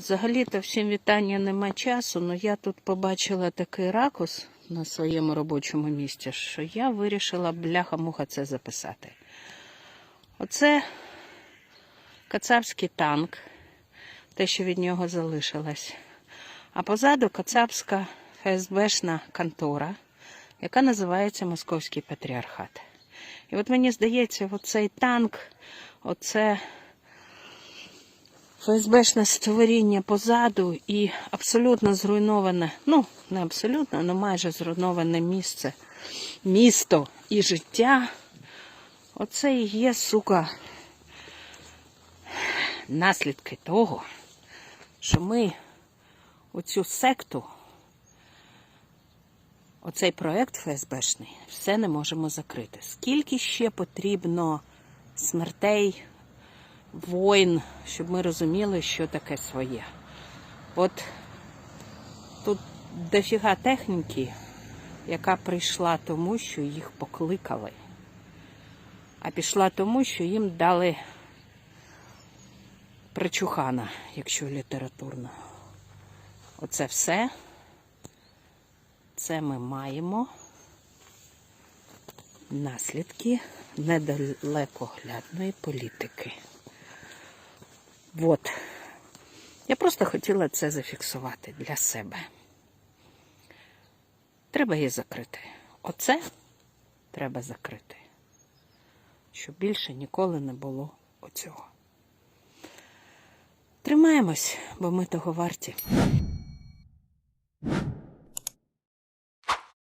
Взагалі-то всім вітання нема часу, але я тут побачила такий ракурс на своєму робочому місці, що я вирішила бляха-муха це записати. Оце кацапський танк, те, що від нього залишилось. А позаду кацапська ФСБшна контора, яка називається Московський патріархат. І от мені здається, оцей танк, оце ФСБшне створіння позаду і абсолютно зруйноване, ну, не абсолютно, але майже зруйноване місце, місто і життя. Оце і є, сука, наслідки того, що ми оцю секту, оцей проект ФСБшний, все не можемо закрити. Скільки ще потрібно смертей, воїн, щоб ми розуміли, що таке своє. От тут дофіга техніки, яка прийшла тому, що їх покликали, а пішла тому, що їм дали причухана, якщо літературно. Оце все. Це ми маємо наслідки недалекоглядної політики. От. Я просто хотіла це зафіксувати для себе. Треба її закрити. Оце треба закрити. Щоб більше ніколи не було оцього. Тримаємось, бо ми того варті.